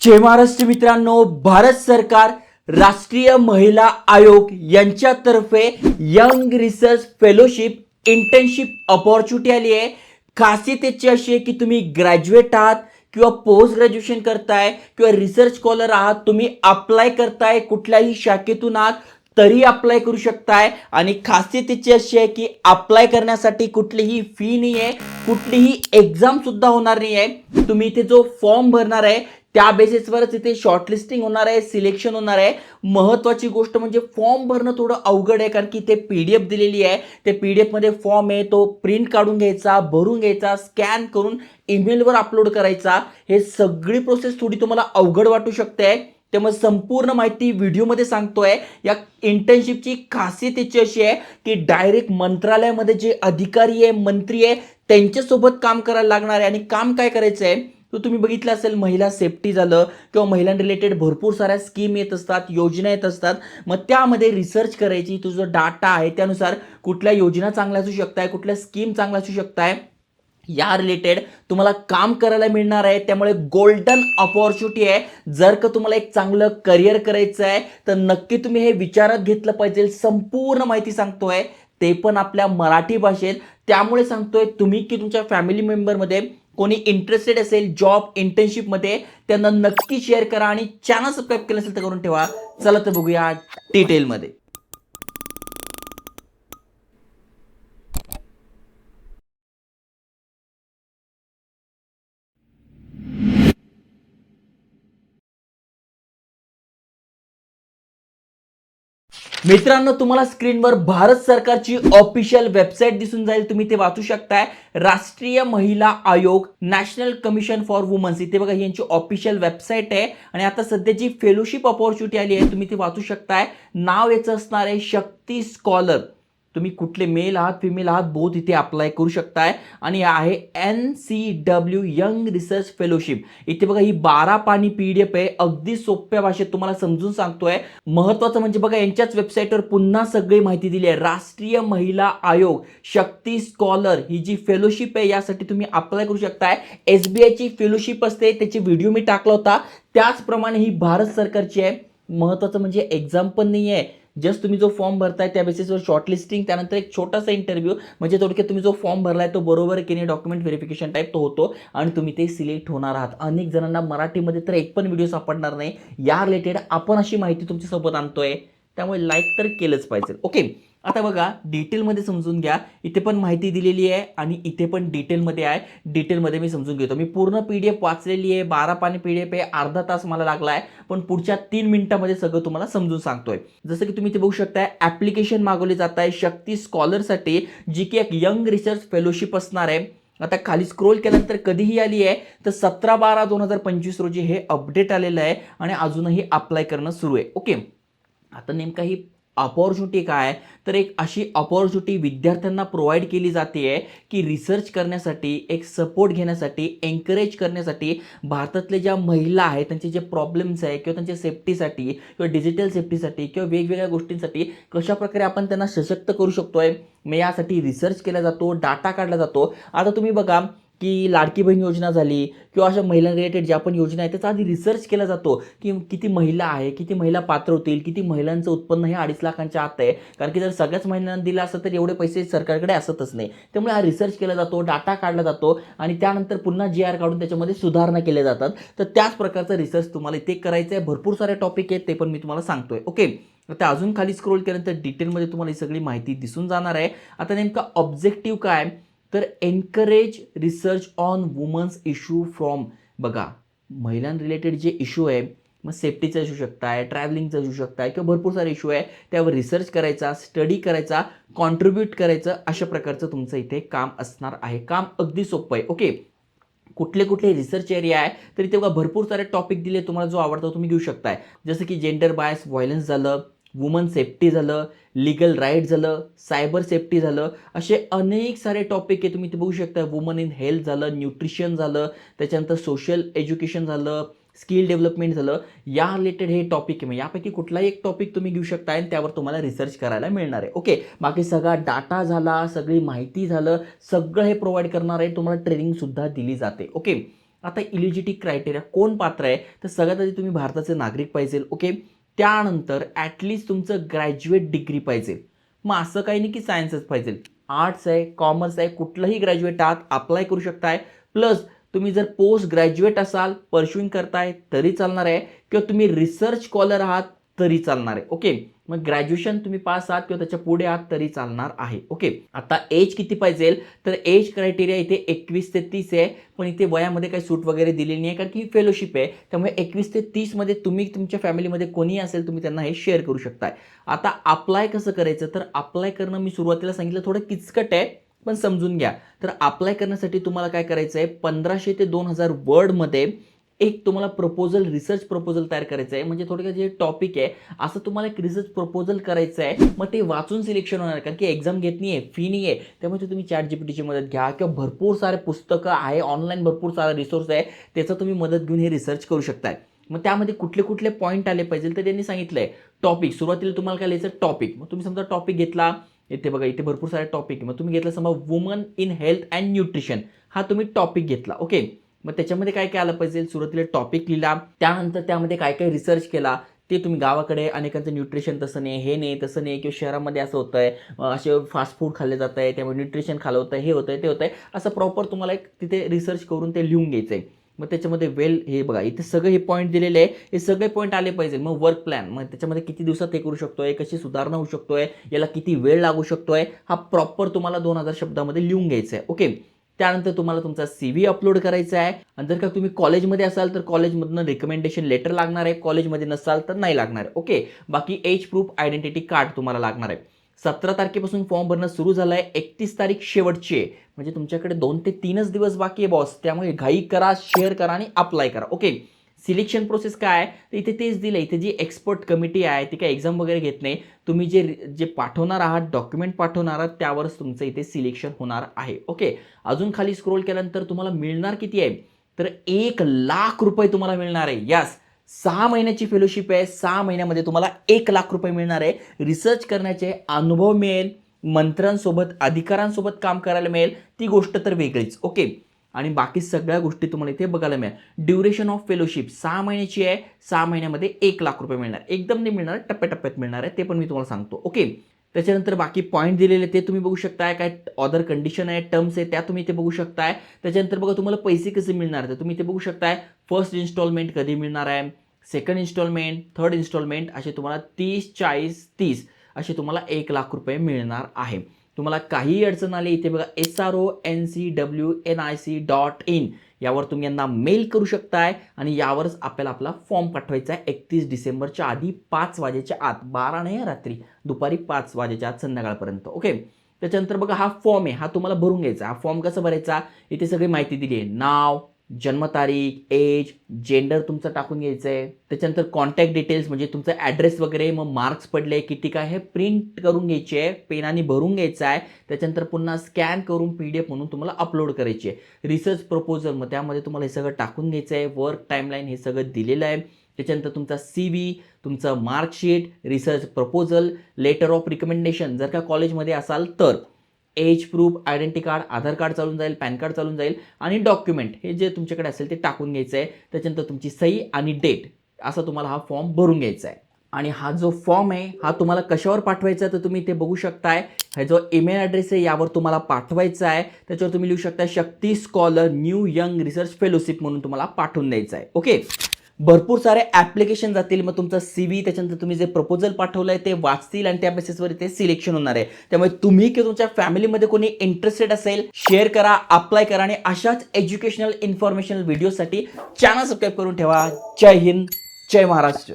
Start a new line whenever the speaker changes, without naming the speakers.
जय महाराष्ट्र मित्रांनो भारत सरकार राष्ट्रीय महिला आयोग यांच्यातर्फे young research fellowship internship opportunity आली आहे. खासियत त्याची अशी आहे की तुम्ही ग्रॅज्युएट आहात किंवा पोस्ट ग्रॅज्युएशन करताय किंवा रिसर्च स्कॉलर आहात तुम्ही अप्लाय करताय कुठल्याही शाखेतून आहात तरी अप्लाय करू शकताय. आणि खासियत अशी आहे की अप्लाय करण्यासाठी कुठलीही फी नाही आहे कुठलीही एक्झाम सुद्धा होणार नाही आहे तुम्ही इथे जो फॉर्म भरणार आहे त्या बेसिसवरच इथे शॉर्टलिस्टिंग होणार आहे सिलेक्शन होणार आहे. महत्वाची गोष्ट म्हणजे फॉर्म भरणं थोडं अवघड आहे कारण की इथे पी डी एफ दिलेली आहे. ते पी डी एफमध्ये फॉर्म आहे तो प्रिंट काढून घ्यायचा भरून घ्यायचा स्कॅन करून ईमेलवर अपलोड करायचा. हे सगळी प्रोसेस थोडी तुम्हाला अवघड वाटू शकते. त्यामुळे संपूर्ण माहिती व्हिडिओमध्ये सांगतोय. या इंटर्नशिपची खासियत याची अशी आहे की डायरेक्ट मंत्रालयामध्ये जे अधिकारी आहे मंत्री आहे त्यांच्यासोबत काम करायला लागणार आहे. आणि काम काय करायचं आहे तो तुम्ही बघितलं असेल महिला सेफ्टी झालं किंवा महिलां रिलेटेड भरपूर साऱ्या स्कीम येत असतात योजना येत असतात. मग त्यामध्ये रिसर्च करायची तुझं डाटा आहे त्यानुसार कुठल्या योजना चांगल्या असू शकताय कुठल्या स्कीम चांगल्या असू शकताय या रिलेटेड तुम्हाला काम करायला मिळणार आहे. त्यामुळे गोल्डन अपॉर्च्युनिटी आहे. जर का तुम्हाला एक चांगलं करिअर करायचं आहे तर नक्की तुम्ही हे विचारात घेतलं पाहिजे. संपूर्ण माहिती सांगतोय. ते पण आपल्या मराठी भाषेत. त्यामुळे सांगतोय तुम्ही की तुमच्या फॅमिली मेंबरमध्ये कोणी इंटरेस्टेड असेल जॉब इंटर्नशिपमध्ये त्यांना नक्की शेअर करा आणि चॅनल सबस्क्राईब केलं असेल तर करून ठेवा. चला तर बघूया डिटेलमध्ये मित्रांनो तुम्हाला स्क्रीनवर भारत सरकारची ऑफिशियल वेबसाईट दिसून जाईल. तुम्ही ते वाचू शकताय. राष्ट्रीय महिला आयोग नॅशनल कमिशन फॉर वुमन्स. इथे बघा यांची ऑफिशियल वेबसाईट आहे. आणि आता सध्या जी फेलोशिप ऑपॉर्च्युनिटी आली आहे तुम्ही ते वाचू शकताय. नाव याचं असणार आहे शक्ती स्कॉलर तुम्ही कुठले मेल आहात फिमेल आहात बोध इथे अप्लाय करू शकताय. आणि आहे N C W young research fellowship इथे बघा ही बारा पाणी पी डी एफ आहे. अगदी सोप्या भाषेत तुम्हाला समजून सांगतोय. महत्वाचं म्हणजे बघा यांच्याच वेबसाईटवर पुन्हा सगळी माहिती दिली आहे. राष्ट्रीय महिला आयोग शक्ती स्कॉलर ही जी फेलोशिप आहे यासाठी तुम्ही अप्लाय करू शकताय. एस बी आयची फेलोशिप असते. त्याची व्हिडिओ मी टाकला होता. त्याचप्रमाणे ही भारत सरकारची आहे. महत्वाचं म्हणजे एक्झाम पण नाही आहे जस्ट तुम्ही जो फॉर्म भरताय त्या बेसिसवर शॉर्टलिस्टिंग त्यानंतर एक छोटासा इंटरव्ह्यू म्हणजे थोडक्यात तुम्ही जो फॉर्म भरलाय तो बरोबर की नाही डॉक्युमेंट व्हेरिफिकेशन टाईप तो होतो आणि तुम्ही ते सिलेक्ट होणार आहात. अनेक जणांना मराठीमध्ये तर एक पण व्हिडिओ सापडणार नाही. या रिलेटेड आपण अशी माहिती तुमच्यासोबत आणतोय. त्यामुळे लाईक तर केलंच पाहिजे. ओके आता बघा डिटेलमध्ये समजून घ्या. इथे पण माहिती दिलेली आहे आणि इथे पण डिटेलमध्ये आहे. डिटेलमध्ये मी समजून घेतो. मी पूर्ण पी डी एफ वाचलेली आहे. बारा पाणी पी डी एफ आहे. अर्धा तास मला लागला आहे. पण पुढच्या तीन मिनिटामध्ये सगळं तुम्हाला समजून सांगतोय. जसं की तुम्ही इथे बघू शकताय ॲप्लिकेशन मागवले जात आहे. शक्ती स्कॉलरसाठी जी की एक यंग रिसर्च फेलोशिप असणार आहे. आता खाली स्क्रोल केल्यानंतर कधीही आली आहे तर सतरा बारा दोन हजार पंचवीस रोजी हे अपडेट आलेलं आहे आणि अजूनही अप्लाय करणं सुरू आहे. ओके आता नेमका ही अपॉर्च्युनिटी काय तर एक अशी अपॉर्च्युनिटी विद्यार्थ्यांना प्रोव्हाइड केली जाते आहे की रिसर्च करण्यासाठी एक सपोर्ट घेण्यासाठी एन्करेज करण्यासाठी भारतातले ज्या महिला आहेत त्यांचे जे प्रॉब्लेम्स आहे किंवा त्यांच्या सेफ्टीसाठी किंवा डिजिटल सेफ्टीसाठी किंवा वेगवेगळ्या गोष्टींसाठी कशाप्रकारे आपण त्यांना सशक्त करू शकतो आहे मग यासाठी रिसर्च केला जातो डाटा काढला जातो. आता तुम्ही बघा की लाडकी बहीण योजना झाली किंवा अशा महिला रिलेटेड ज्या पण योजना आहेत त्याचा आधी रिसर्च केला जातो की किती महिला आहे किती महिला पात्र होतील किती महिलांचं उत्पन्न हे अडीच लाखांच्या आत आहे. कारण की जर सगळ्याच महिलांना दिलं असतं तर एवढे पैसे सरकारकडे असतच नाही. त्यामुळे हा रिसर्च केला जातो डाटा काढला जातो आणि त्यानंतर पुन्हा जी आर काढून त्याच्यामध्ये सुधारणा केल्या जातात. तर त्याच प्रकारचा रिसर्च तुम्हाला इथे करायचं आहे भरपूर सारे टॉपिक आहेत ते पण मी तुम्हाला सांगतोय. ओके आता अजून खाली स्क्रोल केल्यानंतर डिटेलमध्ये तुम्हाला ही सगळी माहिती दिसून जाणार आहे. आता नेमका ऑब्जेक्टिव्ह काय? तर encourage research on women's issue from बघा महिलां रिलेटेड जे इश्यू आहे मग सेफ्टीचा इशू शकता आहे ट्रॅव्हलिंगचा असू आहे किंवा भरपूर सारे इशू आहे त्यावर रिसर्च करायचा स्टडी करायचा कॉन्ट्रीब्यूट करायचं अशा प्रकारचं तुमचं इथे काम असणार आहे. काम अगदी सोपं आहे. ओके कुठले कुठले रिसर्च एरिया आहे तरी तेव्हा भरपूर सारे टॉपिक दिले तुम्हाला जो आवडतो तुम्ही घेऊ शकताय. जसं की जेंडर बायस व्हायलन्स झालं वुमन सेफ्टी झालं लिगल राईट झालं सायबर सेफ्टी झालं असे अनेक सारे टॉपिक आहे तुम्ही इथे बघू शकता. वुमन इन हेल्थ झालं न्यूट्रिशन झालं त्याच्यानंतर सोशल एज्युकेशन झालं स्किल डेव्हलपमेंट झालं. या रिलेटेड हे टॉपिक आहे. मग यापैकी कुठलाही एक टॉपिक तुम्ही घेऊ शकता आणि त्यावर तुम्हाला रिसर्च करायला मिळणार आहे. ओके बाकी सगळा डाटा झाला सगळी माहिती झालं सगळं हे प्रोव्हाइड करणार आहे. तुम्हाला ट्रेनिंगसुद्धा दिली जाते. ओके आता इलिजिटी क्रायटेरिया कोण पात्र आहे? तर सगळ्यात आधी तुम्ही भारताचे नागरिक पाहिजे. ओके त्यानंतर ॲटलिस्ट तुमचं ग्रॅज्युएट डिग्री पाहिजे. मग असं काही नाही की सायन्सच पाहिजे. आर्ट्स आहे कॉमर्स आहे कुठलंही ग्रॅज्युएट आहात अप्लाय करू शकताय. प्लस तुम्ही जर पोस्ट ग्रॅज्युएट असाल परश्युईंग करताय तरी चालणार आहे. किंवा तुम्ही रिसर्च स्कॉलर आहात तरी चालणार आहे. ओके मग ग्रॅज्युएशन तुम्ही पास आहात किंवा त्याच्या पुढे आहात तरी चालणार आहे. ओके आता एज किती पाहिजे? तर एज क्रायटेरिया इथे एकवीस ते तीस आहे. पण इथे वयामध्ये काही सूट वगैरे दिलेली नाही कारण की फेलोशिप आहे. त्यामुळे एकवीस ते तीसमध्ये तुम्ही तुमच्या फॅमिलीमध्ये कोणीही असेल तुम्ही त्यांना हे शेअर करू शकताय. आता अप्लाय कसं करायचं? तर अप्लाय करणं मी सुरुवातीला सांगितलं थोडं किचकट आहे पण समजून घ्या. तर अप्लाय करण्यासाठी तुम्हाला काय करायचं आहे पंधराशे ते दोन हजार वर्डमध्ये एक तुम्हाला प्रपोजल रिसर्च प्रपोजल तयार करायचं आहे. म्हणजे थोडक्यात जे टॉपिक आहे असं तुम्हाला एक रिसर्च प्रपोजल करायचं आहे. मग ते वाचून सिलेक्शन होणार कारण की एक्झाम घेत नाही आहे फी नाही आहे त्यामुळे तुम्ही चॅट जी पी मदत घ्या किंवा भरपूर सारे पुस्तकं आहे ऑनलाईन भरपूर सारा रिसोर्स आहे. त्याचा तुम्ही मदत घेऊन हे रिसर्च करू शकताय. मग त्यामध्ये कुठले कुठले पॉईंट आले पाहिजे तर त्यांनी सांगितलंय. टॉपिक सुरुवातीला तुम्हाला काय लिहायचं टॉपिक मग तुम्ही समजा टॉपिक घेतला. इथे बघा इथे भरपूर सारे टॉपिक मग तुम्ही घेतला समजा woman in health and nutrition हा तुम्ही टॉपिक घेतला. ओके मग त्याच्यामध्ये काय काय आलं पाहिजे? सुरुवातीला टॉपिक लिहिला त्यानंतर त्यामध्ये काय काय रिसर्च केला ते तुम्ही गावाकडे अनेकांचं न्यूट्रिशन तसं नाही हे नाही तसं नाही किंवा शहरामध्ये असं होतं आहे असे फास्ट फूड खाल्ले जात आहे त्यामुळे न्यूट्रिशन खालं होतं हे होतं आहे ते होतं आहे असं प्रॉपर तुम्हाला एक तिथे रिसर्च करून ते लिहून घ्यायचं आहे मग त्याच्यामध्ये वेल हे बघा इथे सगळे हे पॉईंट दिलेले आहे हे सगळे पॉईंट आले पाहिजे. मग वर्क प्लॅन मग त्याच्यामध्ये किती दिवसात हे करू शकतो आहे कशी सुधारणा होऊ शकतो आहे याला किती वेळ लागू शकतो आहे हा प्रॉपर तुम्हाला दोन हजार शब्दामध्ये लिहून घ्यायचा आहे ओके त्यानंतर तुम्हाला तुमचा सी व्ही अपलोड करायचा आहे. आणि जर का तुम्ही कॉलेजमध्ये असाल तर कॉलेजमधनं रिकमेंडेशन लेटर लागणार आहे. कॉलेजमध्ये नसाल तर नाही लागणार आहे. ओके बाकी एज प्रूफ आयडेंटिटी कार्ड तुम्हाला लागणार आहे. सतरा तारखेपासून फॉर्म भरणं सुरू झालं आहे एकतीस तारीख शेवटची आहे. म्हणजे तुमच्याकडे दोन ते तीनच दिवस बाकी आहे बॉस त्यामुळे घाई करा शेअर करा आणि अप्लाय करा. ओके सिलेक्शन प्रोसेस काय आहे? तर इथे तेच दिलं. इथे जी एक्सपर्ट कमिटी आहे ती काय एक्झाम वगैरे घेत नाही. तुम्ही जे जे पाठवणार आहात डॉक्युमेंट पाठवणार आहात त्यावरच तुमचं इथे सिलेक्शन होणार आहे. ओके अजून खाली स्क्रोल केल्यानंतर तुम्हाला मिळणार किती आहे? तर एक लाख रुपये तुम्हाला मिळणार आहे. यस सहा महिन्याची फेलोशिप आहे. सहा महिन्यामध्ये तुम्हाला एक लाख रुपये मिळणार आहे. रिसर्च करण्याचे अनुभव मिळेल. मंत्र्यांसोबत अधिकारांसोबत काम करायला मिळेल. ती गोष्ट तर वेगळीच. ओके आणि बाकी सगळ्या गोष्टी तुम्हाला इथे बघायला मिळेल. ड्युरेशन ऑफ फेलोशिप सहा महिन्याची आहे सहा महिन्यामध्ये एक लाख रुपये मिळणार. एकदम नाही मिळणार टप्प्याटप्प्यात मिळणार आहे ते पण मी तुम्हाला सांगतो ओके त्याच्यानंतर बाकी पॉईंट दिलेले ते तुम्ही बघू शकताय काय ऑदर कंडिशन आहे टर्म्स आहे त्या तुम्ही इथे बघू शकताय. त्याच्यानंतर बघा तुम्हाला पैसे कसे मिळणार तर तुम्ही इथे बघू शकताय फर्स्ट इन्स्टॉलमेंट कधी मिळणार आहे सेकंड इन्स्टॉलमेंट थर्ड इन्स्टॉलमेंट असे तुम्हाला तीस चाळीस तीस असे तुम्हाला एक लाख रुपये मिळणार आहे. तुम्हाला काहीही अडचण आली इथे बघा S R O N C W N I C dot in यावर तुम्ही यांना मेल करू शकताय आणि यावरच आपल्याला आपला फॉर्म पाठवायचा आहे एकतीस डिसेंबरच्या आधी पाच वाजेच्या आत बारा नाही रात्री दुपारी पाच वाजेच्या आत संध्याकाळपर्यंत. ओके त्याच्यानंतर बघा हा फॉर्म आहे हा तुम्हाला भरून घ्यायचा हा फॉर्म कसा भरायचा? इथे सगळी माहिती दिली आहे. नाव जन्मतारीख एज जेंडर तुमचं टाकून घ्यायचं आहे त्याच्यानंतर कॉन्टॅक्ट डिटेल्स म्हणजे तुमचा ॲड्रेस वगैरे मग मार्क्स पडले किती काय हे प्रिंट करून घ्यायचे आहे पेनाने भरून घ्यायचं आहे त्याच्यानंतर पुन्हा स्कॅन करून पी डी एफ म्हणून तुम्हाला अपलोड करायची आहे रिसर्च प्रपोजल मग त्यामध्ये तुम्हाला हे सगळं टाकून घ्यायचं आहे वर्क टाईमलाईन हे सगळं दिलेलं आहे. त्याच्यानंतर तुमचा सी व्ही तुमचं marksheet research proposal letter of recommendation जर का कॉलेजमध्ये असाल तर. Age proof identity card Aadhaar card चालून जाईल पॅन कार्ड चालून जाईल आणि डॉक्युमेंट हे जे तुमच्याकडे असेल ते टाकून घ्यायचं आहे. त्याच्यानंतर तुमची सही आणि डेट असा तुम्हाला हा फॉर्म भरून घ्यायचा आहे. आणि हा जो फॉर्म आहे हा तुम्हाला कशावर पाठवायचा आहे तर तुम्ही इथे बघू शकताय. हा जो ईमेल ॲड्रेस आहे यावर तुम्हाला पाठवायचा आहे. त्याच्यावर तुम्ही लिहू शकता Shakti scholar new young research fellowship म्हणून तुम्हाला पाठवून द्यायचं आहे. ओके? भरपूर सारे ॲप्लिकेशन जातील. मग तुमचा सी व्ही त्याच्यानंतर तुम्ही जे प्रपोजल पाठवलं आहे ते वाचतील आणि त्या बेसिसवर ते सिलेक्शन होणार आहे. त्यामुळे तुम्ही किंवा तुमच्या फॅमिलीमध्ये कोणी इंटरेस्टेड असेल शेअर करा अप्लाय करा आणि अशाच एज्युकेशनल इन्फॉर्मेशनल व्हिडिओसाठी चॅनल सबस्क्राईब करून ठेवा. जय हिंद जय महाराष्ट्र.